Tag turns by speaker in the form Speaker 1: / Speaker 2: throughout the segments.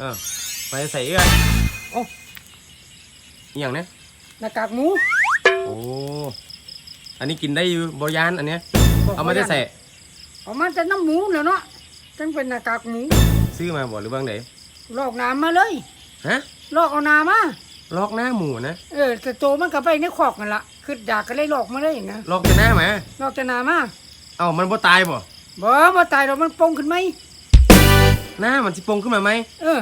Speaker 1: เออ ไปใส่เอื้อน
Speaker 2: เอ้า
Speaker 1: อหย่างเนี้ย
Speaker 2: หน้ากากหมู
Speaker 1: โอ้อันนี้กินได้อยู่บยานอันเนี้ยเอามาได้ใส่
Speaker 2: เอามาจากน้ำหมูแล้วเนาะจังเป็นหน้ากากหมู
Speaker 1: ซื้อมาบ่หรือบ้างไหน
Speaker 2: ลอกน้ำมาเลย
Speaker 1: ฮะ
Speaker 2: ลอกเอาน้ำมา
Speaker 1: ลอกหน้าหมูนะ
Speaker 2: เออแต่โตมันก็ไปในคอกนั่นละคืออยากก็เลยลอกมาเลยนะ
Speaker 1: ลอกจะหน้ามา
Speaker 2: ลอกจากน้ำมา
Speaker 1: เอ้ามันบ่ตายบ่
Speaker 2: บ่บ่ตายเรามันโป่งขึ้นไหม
Speaker 1: หน้ามันสิปงขึ้นมาไหม
Speaker 2: เออ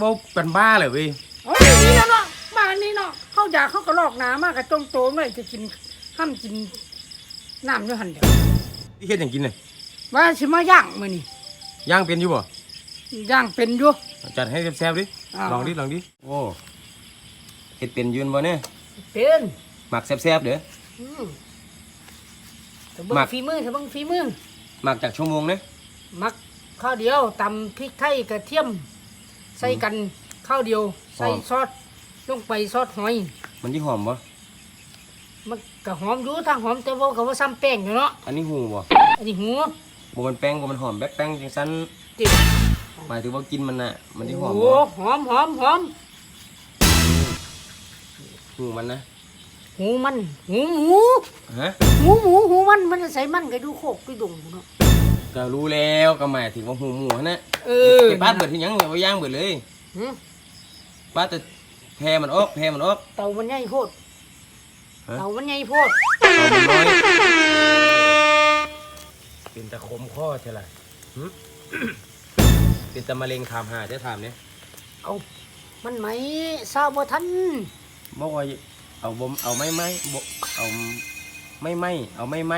Speaker 1: บ่เป็นบ้าเลยเว้ย
Speaker 2: เอานี่แล้วเนาะบ้านนี้เนาะเขาอยากเขาก็ลอกน้ำมาก็จงโตเลยจะกินห้ามกินน้ำอยู่หันเดียว
Speaker 1: ที่เฮ็ดหยังกินน่ะ
Speaker 2: ว่าสิมาย่างมื้อนี้
Speaker 1: ย่างเป็นอยู่บ่
Speaker 2: ย่างเป็นอยู่
Speaker 1: จัดให้แซ่บๆดิ
Speaker 2: อ่า
Speaker 1: ลองดิลองดิโอ้เฮ็ดเป็นอยืนบ่เนี่ย
Speaker 2: เป็น
Speaker 1: หมักแซ่บๆเด้อ
Speaker 2: อืมถ้าเบิ่ง
Speaker 1: มัก
Speaker 2: ฝีมือถ้าเบิ่งฝีมือ
Speaker 1: หมักจากชั่วโมงเด้อ
Speaker 2: มัก ข้าวเดียวตำพริกไทยกระเทียม ใส่กันข้าวเดียว ใส่ซอสลงไปซอสหอย
Speaker 1: มันสิหอมบ่
Speaker 2: มันก็หอมอยู่ทางหอมแต่ว่าก็ว่าซ้ำแป้งอยู่เนาะ
Speaker 1: อันนี้หูบ่
Speaker 2: อันนี้หัว
Speaker 1: บ่มันแป้งบ่มันหอมแบบแป้งจังซั่น
Speaker 2: ติด
Speaker 1: หมายถึงว่ากินมันน่ะ มันสิหอม
Speaker 2: โอ้
Speaker 1: บ่
Speaker 2: หอมหอมหอม
Speaker 1: หูมันนะ
Speaker 2: หูมัน หูหมู
Speaker 1: ฮะ
Speaker 2: หูหมูหูมันมันจะใส่มันก็ดูโคกดูดงเนาะ
Speaker 1: ก็รู้แล้วก็หมายถึงว่าหูหมูหั่นน่ะ
Speaker 2: เออ
Speaker 1: ไปปาดเบิดที่หยังเอาย่างเบิดเลย
Speaker 2: หืม
Speaker 1: ปาดแต่แพรมันออกแพรมันออก
Speaker 2: เต่ามันใหญ่โพด
Speaker 1: ฮะ
Speaker 2: เต่ามันใหญ่โพด
Speaker 1: เอามันน้อยเป็นตะคมข้อใช่ล่ะหึ เป็นตะมะเร็งถามหาจะถามเนี่ย
Speaker 2: เอามันไหมทราบว่าท่าน
Speaker 1: บอกว่าเอาบ่มเอาไม่ไหมบ่เอาไม่ไหมเอาไม่ไหม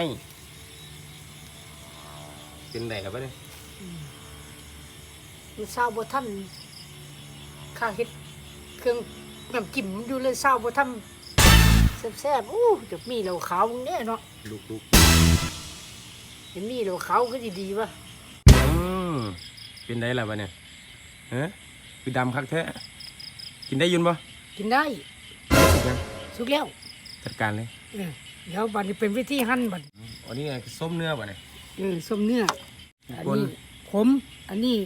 Speaker 1: เป็นไดครับเนี่ย
Speaker 2: มันทราบว่าท่านข้าเฮ็ดเครื่องน้ำจิ้มมันอยู่เลยทราบว่าท่านแซ่บๆอู้จะมีเหล้าขาวเนี่ยเนาะ
Speaker 1: ลูกลูก
Speaker 2: จะมีเหล้าขาวก็ดีๆวะ
Speaker 1: อืมเป็นไดล่ะวะเนี่ยฮะคือดำคักแท้กินได้ยุนปะ
Speaker 2: กินได้
Speaker 1: ยัง
Speaker 2: สุกแล้ว
Speaker 1: จัดการเลย
Speaker 2: เออเดี๋ยวบัดนี้เป็นวิธีหั่นบัด
Speaker 1: อันนี้ไงส้มเนื้อปะเนี่ย
Speaker 2: เออส้มเนื้ออัน
Speaker 1: คน
Speaker 2: นี้ขมอันนี้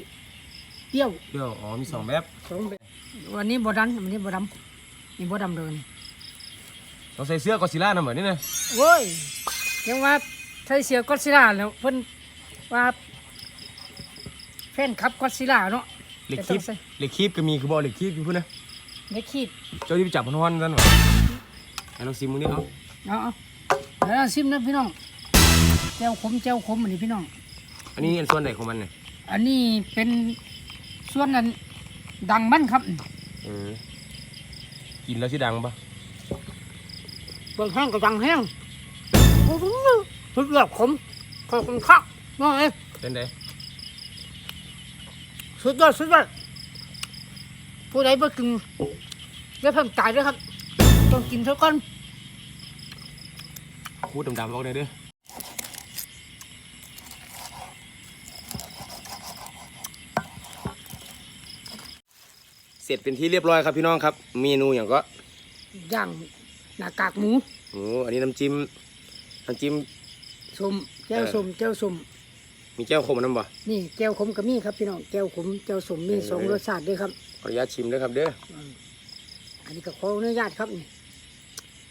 Speaker 2: เปรี้ยว
Speaker 1: เปรี้ยวอ๋อมีสองแบบ
Speaker 2: สองแบบวันนี้บ่ดำวันนี้บ่ดำนี่บ่ดำเลย
Speaker 1: เราใส่เสื้อกอซิล่านะเหมือนนี่นะ
Speaker 2: โว้ยยังว่าไทยเสียก็อดซิลล่าแล้วเพิ่นว่าแฟนคลับก็อดซิลล่าเนาะ
Speaker 1: เหล็กคีบ
Speaker 2: แต่ต้องใส่
Speaker 1: เหล็กคีบก็มีคือบอลเหล็กคีบอยู่พุ่นนะ
Speaker 2: ไม่ขีด
Speaker 1: เจ้าที่ไปจับพนวันนั่นหรอให้เราซิมมึงนี่เอา
Speaker 2: เอาเอาแล้วซิมนะพี่น้อง แจ้วขมแจ้วขมอันนี้พี่น้อง
Speaker 1: อันนี้อันส่วนไหนของมันเนี่ย
Speaker 2: อันนี้เป็นส่วนนั้นดังมันครับ
Speaker 1: เออกินแล้วสิดังปะ
Speaker 2: เบิ่งแห้งก็ดังแห้งโอ้โหสุดยอดขมขอบคุณครับน้องเอ้ย
Speaker 1: เป็นได
Speaker 2: สุดยอดสุดยอดผู้ใดบ่กินอย่าเพิ่งตายเด้วยครับ ต้องกินเท่ากัน
Speaker 1: คูดดำๆออกเลยเด้อ เสร็จเป็นที่เรียบร้อยครับพี่น้องครับ เมนูอย่างก็
Speaker 2: ย่างหน้ากากหมู
Speaker 1: โอ้อันนี้น้ำจิ้มน้ำจิ้ม
Speaker 2: สมแก้ว
Speaker 1: เออ
Speaker 2: สมแก้วสม
Speaker 1: มีแก้วขมน้ำบ่
Speaker 2: นี่แก้วขมก็มีครับพี่น้องแก้วขมแก้วสมมี
Speaker 1: เออ
Speaker 2: สองรสชาติด้วยครับ
Speaker 1: ขออนุญาตชิมด้วยครับเด้อ
Speaker 2: อันนี้ก็ขออนุญาตครับนี่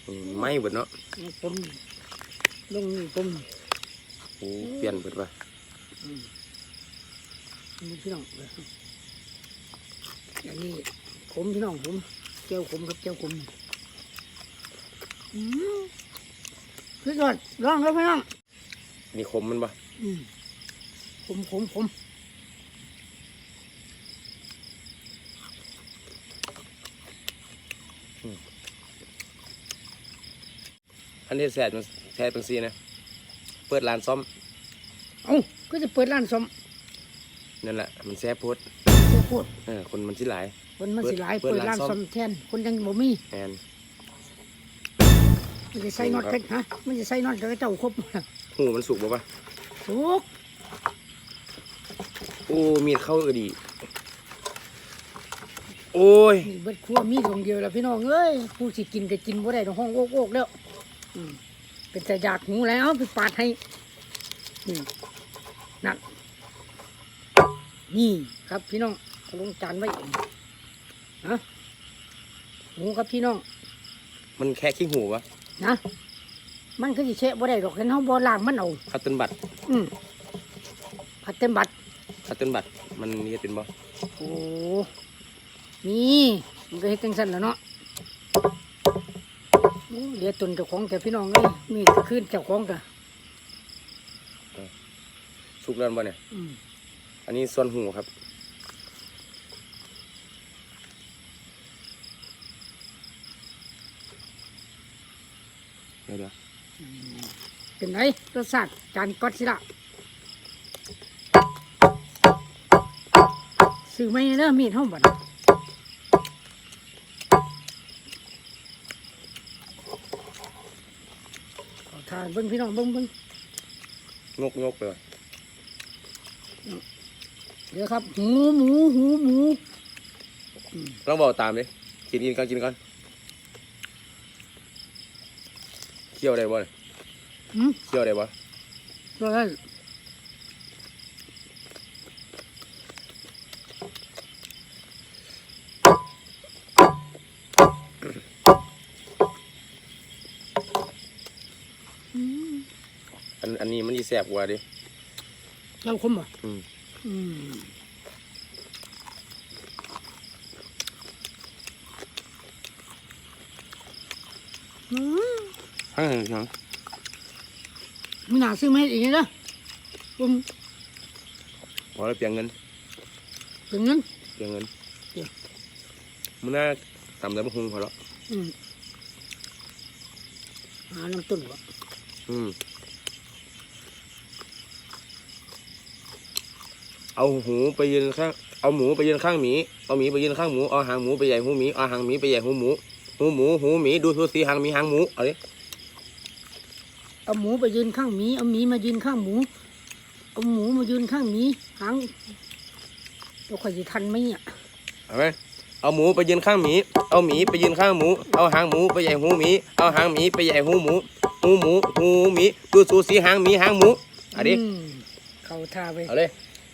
Speaker 1: อืมไหม่เบิดเนาะ
Speaker 2: ผมลงนี่ผม
Speaker 1: โอ้เปลี่ยนเบิดป่ะ
Speaker 2: นี่พี่น้อง อันนี้ขมพี่น้องผมแก้วขมครับแก้วขมอืมพี่ยอดลองแล้วพี่น้อง
Speaker 1: มีขมมันป่ะ
Speaker 2: อืมขมขมขม
Speaker 1: อันนี้แสบมันแสบเป็นซีนะ เปิดร้านซ่อม
Speaker 2: เอ้าก็จะเปิดร้านสม
Speaker 1: นั่นแหละมันแซ่บโพด
Speaker 2: เสีย โพด
Speaker 1: เออคนมันสิหลาย
Speaker 2: คนมันสิหลาย
Speaker 1: เปิด
Speaker 2: เปิด
Speaker 1: ร้า
Speaker 2: ร้านน
Speaker 1: ซ่อม
Speaker 2: สมแทน คนยังบ่มี
Speaker 1: แอน
Speaker 2: มันจะใส่น็อตกันฮะ มันจะใส่น็อตกับเจ้าครบ
Speaker 1: หูมันสุกบ่ป่ะ
Speaker 2: สุก
Speaker 1: โอ้มีดเข้าเออดี โอ้ย
Speaker 2: นี่เบิดครัวมีดวงเดียวแล้วพี่น้องเอ้ยผู้สิกินก็กินบ่ได้ดอกห้องโอกโอกแล้วอืมเป็นแต่อยากหูแล้วไปปาดให้นี่นั่นนี่ครับพี่น้อง ลงจานไว้ฮะหมูครับพี่น้อง
Speaker 1: มันแค่ขี้หูวะ
Speaker 2: นะมันคือสิเชะบ่ได้ดอกเห็นเฮาบ่ล้างมันเอา
Speaker 1: คัตเติลบัต
Speaker 2: อืมผัดเต็มบัตร
Speaker 1: คัตเติลบัตมันมีเป็นบ่
Speaker 2: โอ้นี่มันก็เฮ็ดจังซั่นแหล้วเนาะโอ้เหลือตนเจ้าของแต่พี่น้องเอ้ยมีก็คืนเจ้าของกะ
Speaker 1: สุกแล้วบ่เนี่ย
Speaker 2: อืม
Speaker 1: อันนี้ส่วนหูครับ เดี๋ยวเดี๋ยว
Speaker 2: เป็นไงรสชาติจานก็อดสิละซื้อไม่เด้อมีดเฮาบัดขอทานเบิ่งพี่น้องเบิ่งเบิ่ง
Speaker 1: งกงกไปว่ะ
Speaker 2: เดี๋ยวครับ หูหมูหูหมู
Speaker 1: ลองบอกตามดิกินกินก่อนกินก่อนเคี่ยวได้บ่เนี่ย
Speaker 2: หืม
Speaker 1: เคี่ยวได้บ่
Speaker 2: ตัวนั้น
Speaker 1: อันอันนี้มันยีแสบกว่าดิ
Speaker 2: เราคมบ่
Speaker 1: อืม
Speaker 2: อืมอืม
Speaker 1: ทั้งทั้ง
Speaker 2: มีหนาซื้อมาให้อีกนะผม
Speaker 1: พอแล้วเปลียงเงิน
Speaker 2: ถึงนั้น
Speaker 1: เปลียงเงิน
Speaker 2: เดี๋ยว
Speaker 1: มันน่าทำได้บ่คงพอแล้ว
Speaker 2: อืมหาน้ำต้นบ่
Speaker 1: อืมเอาหูไปยืนข้างเอาหมูไปยืนข้างหมีเอาหมีไปยืนข้างหมูเอาหางหมูไปใหญ่หูหมีเอาหางหมีไปใหญ่หูหมูหูหมูหูหมีดูทูสีหางหมีหางหมูเอาดิ
Speaker 2: เอาหมูไปยืนข้างหมี เอาหมีมายืนข้างหมู เอาหมูมายืนข้างหมีหางเราค่อยจะทันไหมเนี่ย
Speaker 1: เอาไหมเอาหมูไปยืนข้างหมี เอาหมีไปยืนข้างหมู เอาหางหมูไปใหญ่หูหมี เอาหางหมีไปใหญ่หูหมู หูหมู หูหมี ดูสูสีหางหมีหางหมูเอาดิ
Speaker 2: มเข้าท่าไป
Speaker 1: เอาเลย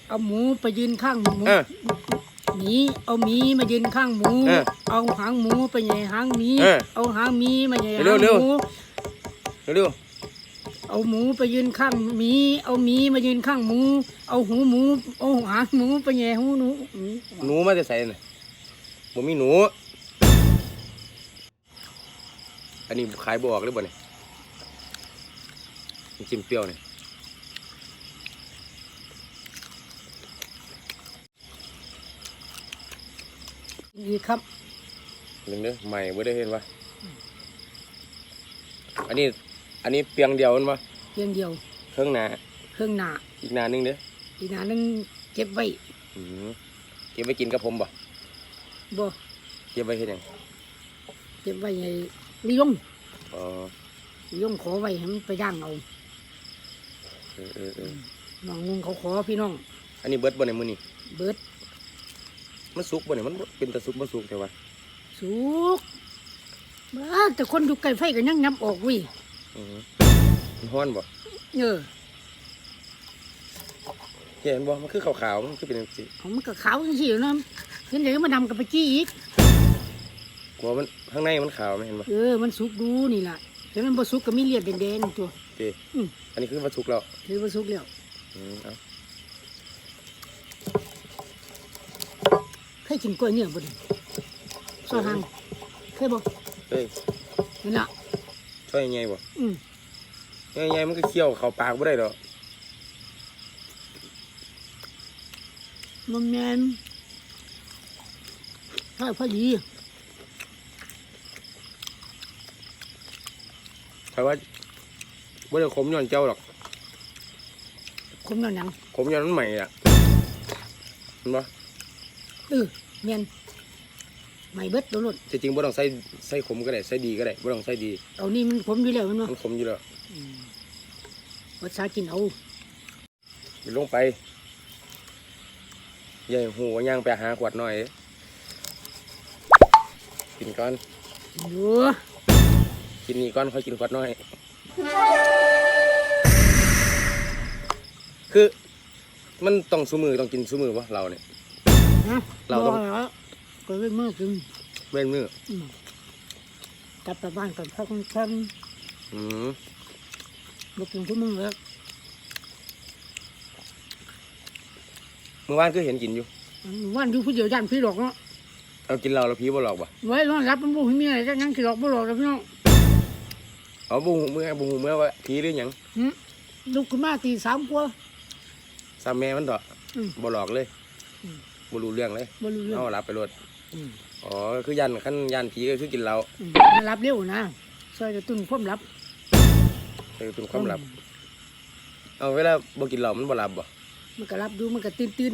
Speaker 2: เอาหมูไปยืนข้างหมู
Speaker 1: เออ
Speaker 2: หมีเอาหมีมายืนข้างหมู
Speaker 1: เออ
Speaker 2: เอาหางหมูไปใหญ่หางหมี
Speaker 1: เออ
Speaker 2: เอาหางหมีมาใหญ่หาง
Speaker 1: เร็ว
Speaker 2: ห
Speaker 1: เร็ว
Speaker 2: มู
Speaker 1: เร็ว
Speaker 2: เอาหมูไปยืนข้างหมี เอาหมีมายืนข้างหมู เอาหูหมู เอาหางหมูไปแย่หูหนูอืม
Speaker 1: หนูมาจะใส่น่ะบ่มีหนู อันนี้ขายบออกเลยบ่เนี่ยน้ำจิ้มเปรี้ยวเนี่ย
Speaker 2: ดีครับ
Speaker 1: หนึ่งเด้อใหม่บ่ได้เห็นวะอันนี้ อันนี้เปียงเดียวมันวะ
Speaker 2: เพียงเดียว
Speaker 1: เครื่องหนา
Speaker 2: เครื่องหนา
Speaker 1: อีกหนาหนึงเด้อ
Speaker 2: อีกหนานึงเก็บไว้
Speaker 1: อืมเก็บไว้กินกับผมบ่
Speaker 2: บ่
Speaker 1: เก็บไว้เฮ็ดหยัง
Speaker 2: เก็บไว้ให้ลิยง
Speaker 1: อ๋อ
Speaker 2: ลิยงขอไว้ให้มันไปย่างเอา
Speaker 1: เออเออเออ
Speaker 2: น้องนึงเขาขอพี่น้อง
Speaker 1: อันนี้เบิดบ่เนี่ยมื้อนี้
Speaker 2: เบิด
Speaker 1: มันสุกบ่เนี่ยมันบ่เป็นตะสุกบ่สุกแต่ว่า
Speaker 2: สุกบ้าแต่คนอยู่ใกล้ไฟก็ยังยับออกเวิ
Speaker 1: อือ มันฮ้อนบ่
Speaker 2: เออ
Speaker 1: เห็นบ่มันคือขาวๆมันคือเป็นจังซี่
Speaker 2: ของมันก็ขาวจังซี่อยู่นะเห็นเดี๋ยวมันดำกับไปจี้อีก
Speaker 1: กลัวมันข้างในมันขาวไหมเห็นบ่
Speaker 2: เออมันสุกดูนี่ล่ะเห็นมันบ่สุกก็มีเลือดแดงๆตัว
Speaker 1: เต้
Speaker 2: อืม
Speaker 1: อันนี้คือมันสุกแล้ว
Speaker 2: ถือว่าสุกแล้ว
Speaker 1: อืมเอา
Speaker 2: เคยกินกล้วยเนื้อบ่ดิซอยหางเคยบ่
Speaker 1: เฮ้ย
Speaker 2: นี่ล่ะ
Speaker 1: ช่วยยังไงบ่
Speaker 2: อืม
Speaker 1: ยังไงมันก็เคี่ยวเข้าปากบ่ได้ดอก
Speaker 2: มันแม่นใช่พอดี
Speaker 1: เพราะว่าบ่ได้ขมย้อนเจ้าหรอก
Speaker 2: คมนั่นหยัง
Speaker 1: ขมย้อนมันใหม่อะเห็นบ่
Speaker 2: เออแม่น ไม่เบิดโดนรถ
Speaker 1: ที่จริงบ่ต้องใส่ใส่ขมก็ได้ใส่ดีก็ได้บ่ต้องใส่ดี
Speaker 2: เอานี่มันผมอยู่แล้วแมันบ่
Speaker 1: มันขมอยู่แล้ว
Speaker 2: ภาษากินเอา
Speaker 1: ไปลงไปใหญ่หูก็ย่างไปหาขวดหน่อย กินก่อน
Speaker 2: อยู่
Speaker 1: กินนี่ก่อนค่อยกินขวดน้อย คือ มันต้องซุมือต้องกินซุมือวะเราเนี่ย
Speaker 2: นะ
Speaker 1: เราต้อง
Speaker 2: บ่แล้ว ก็เลยมือกิน
Speaker 1: เว้นมือ
Speaker 2: อืมกลับไปบ้านก่อนพักค่ำ
Speaker 1: อืม
Speaker 2: ๆบ่กินทุกมื้อแล้ว
Speaker 1: เมื่อวานคือเห็นกินอยู่
Speaker 2: วันอยู่ผู้เดียวย่านพี่หลอกเนาะ
Speaker 1: เอากินเราแล้วผีบ่หลอกบ่
Speaker 2: ไว้รอนรับมันบ่มีอะไรจักหยังสิหลอกบ่หลอกแล้วพี่น้อง
Speaker 1: เอาบุหูเมื่อบุหูเมื่อว่าผีหรือหยัง
Speaker 2: ลุกขึ้นมาตีสามกว่า
Speaker 1: สามแม่มันต่ออ
Speaker 2: ม
Speaker 1: บ่หลอกเลย
Speaker 2: อืม
Speaker 1: บ่รู้เรื่องเลย
Speaker 2: บ่รู้เรื่อง
Speaker 1: เอาหลับไปรถ
Speaker 2: อืม
Speaker 1: อ๋อคือยันขั้นยันผีก็คือกินเรา
Speaker 2: อืมมันรับเร็วนะช่วยกระตุ้นความลับ
Speaker 1: คือเป็นความลับ เอาเวลาบ่กินเหล้ามันบ่หลับบ่
Speaker 2: มันก็รับดูมันก็ตื่นตื่น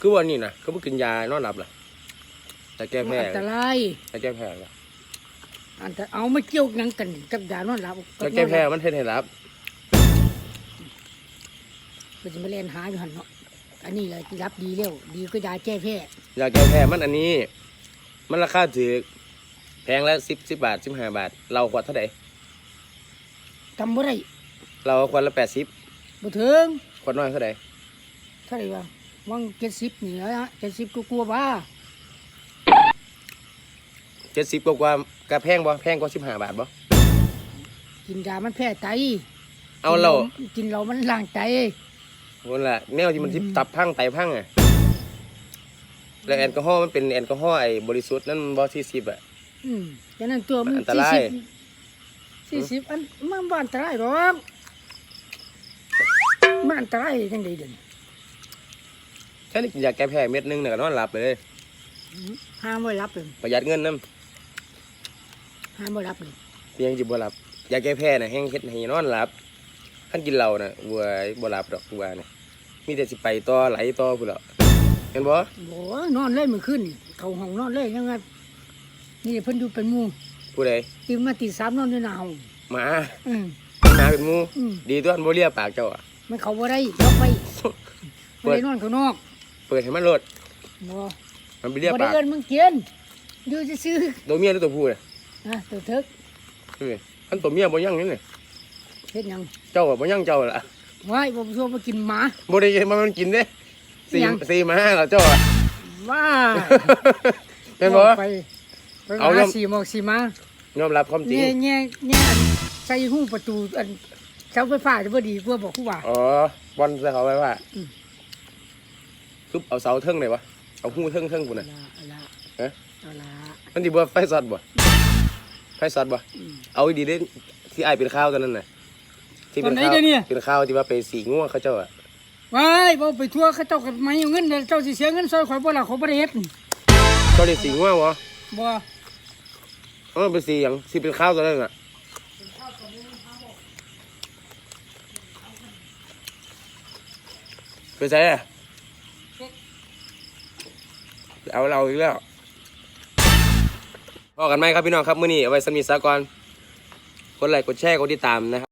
Speaker 1: คือวันนี้นะก็บ่กินยานอนหลับล่ะแต่แก้
Speaker 2: มัน
Speaker 1: แพ้
Speaker 2: อันตราย
Speaker 1: แต่แก้แพ้ล่ะ
Speaker 2: อันตรเอามาเกี่ยวหยังกันกับยานอนหลับ
Speaker 1: แต่แก้แพ้มันเฮ็ดให้หลับ
Speaker 2: ก็จะมาเล่นหาอยู่หั่นเนาะ อันนี้ก็รับดีเร็ว ดีก็ยาแก้แพ้
Speaker 1: ยาแก้แพ้มันอันนี้ มันราคาถูกแพงละ10 10บาท15บาท เราขวดเท่าไหร่
Speaker 2: จำบ่ได้
Speaker 1: เราขวดละ80
Speaker 2: บ่ถึง
Speaker 1: ขวดน้อยเท่าไหร่
Speaker 2: เท่าไหร่วะวัง70นี่ละ70ก็กลัวบ้า
Speaker 1: 70กว่าๆก็แพงบ่แพงกว่า15บาทบ่
Speaker 2: กินยามันแพ้ไต
Speaker 1: เอาเรา
Speaker 2: กินเรามันล้างไต
Speaker 1: คนละแนวที่มันสิตับพังไตพังอะแล้วแอลกอฮอล์มันเป็นแอลกอฮอล์ไอ้บริสุทธิ์นั่นบ่40อะ
Speaker 2: อืมฉะนั้นตัวมัน
Speaker 1: อันตราย
Speaker 2: สี่สิบอันมันบ่อันตรายหรอกมันอันตรายจังไดเด่น
Speaker 1: ฉันได้กินยาแก้แพ้เม็ดหนึงเนี่ยก็นอนหลับเลย
Speaker 2: ห้ามไว้รับเลย
Speaker 1: ประหยัดเงินนํ
Speaker 2: ห้ามไว้รับเลย
Speaker 1: เพียงจิบ่หลับยาแก้แพ้น่ะแห้งเฮ็ดให้นอนหลับ คันกินเหล้าน่ะเว้ยบ่หลับดอกว่าน่ะมีแต่สิไปต่อไหลต่อพุ่นแหล้วเห็นบ่
Speaker 2: โอ้ยนอนเลยเมื่อคืนนี่เขาห้องนอนเลยยังไงนี่เพิ่นอยู่เป็นหมู่
Speaker 1: ผู้ใด
Speaker 2: ตื่นมาตีสามนอนอยู่หน้าห้อง
Speaker 1: หมา
Speaker 2: อืม
Speaker 1: หาเป็นหมู่
Speaker 2: อืม
Speaker 1: ดีตัวอันบ่เลียปากเจ้าอะ
Speaker 2: มันเขาบ่ได้ล็อกไว้
Speaker 1: เปิ
Speaker 2: บ่
Speaker 1: ด
Speaker 2: ได้นอนข้างนอก
Speaker 1: เปิดให้มันโลด
Speaker 2: บ่
Speaker 1: มันไปเลีย
Speaker 2: บ่ได้
Speaker 1: ปาก
Speaker 2: เอิ้นมึงกินอยู่ซื่อ
Speaker 1: ตัวเมียหรือตัวผู้น่ะ
Speaker 2: ๆนะตัวเถิก
Speaker 1: นี่อันตัวเมียบ่ยังนี่นี่
Speaker 2: เฮ็ดหยัง
Speaker 1: เจ้าอะบ่ยังเจ้าล่ะ
Speaker 2: ไว้บ่ชัวมากินหมา
Speaker 1: บ่ได้เห็นมันมันกินเด้สี่
Speaker 2: ยัง
Speaker 1: สี่มาห้าแล้วเจ้าอะ
Speaker 2: ว่า
Speaker 1: เห็นบ่
Speaker 2: ไปไป
Speaker 1: เอา
Speaker 2: หา
Speaker 1: เรื่อง
Speaker 2: สีหมอกสีมาย
Speaker 1: อมรับความจริง
Speaker 2: เนี่ยเนี่ยเนี่ยอันใส่หูประตูอันเสาไฟฟ้าจะบ่ดีเพื่อบอกผู้ว่า
Speaker 1: อ๋อบอลใส่เขาไว้ว่า
Speaker 2: อืม
Speaker 1: คือเอาเสาเทิงเลยวะเอาหูเทิงเทิงพุ่น
Speaker 2: เอา
Speaker 1: น่ะ
Speaker 2: ละเอาละ
Speaker 1: เอ๊ะ
Speaker 2: เอาละ
Speaker 1: มันสิบ่ไฟสอดบ่ไฟสอดบ่
Speaker 2: อืม
Speaker 1: เอาดีเด้ที่อ้ายเป็นข้าวตอนนั้นน่ะ ที่เป็น
Speaker 2: ตอนไหน
Speaker 1: ข้าว
Speaker 2: เดี๋ยวนี้
Speaker 1: เป็นข้าวที่ว่าไปสีง่วงเขาเจ้าอะ
Speaker 2: ไว้บ่ไปทั่วเขาเจ้าก็ไม่เอาเงินเดี๋ยวเจ้าสิเสียเงินซอยข่อยบ่ล่ะเขาบ่ได้เฮ็ด
Speaker 1: เจ้าได้สีง่วงบ่
Speaker 2: บ่
Speaker 1: เออเป็นสีหยังสิเป็นข้าวตอนนั้นน่ะไปใส่อะเอาเราอีกแล้วพอกันไหมครับพี่น้องครับมื้อนี้เอาไว้สมีสากรกดไลค์กดแชร์กดติดตามนะครับ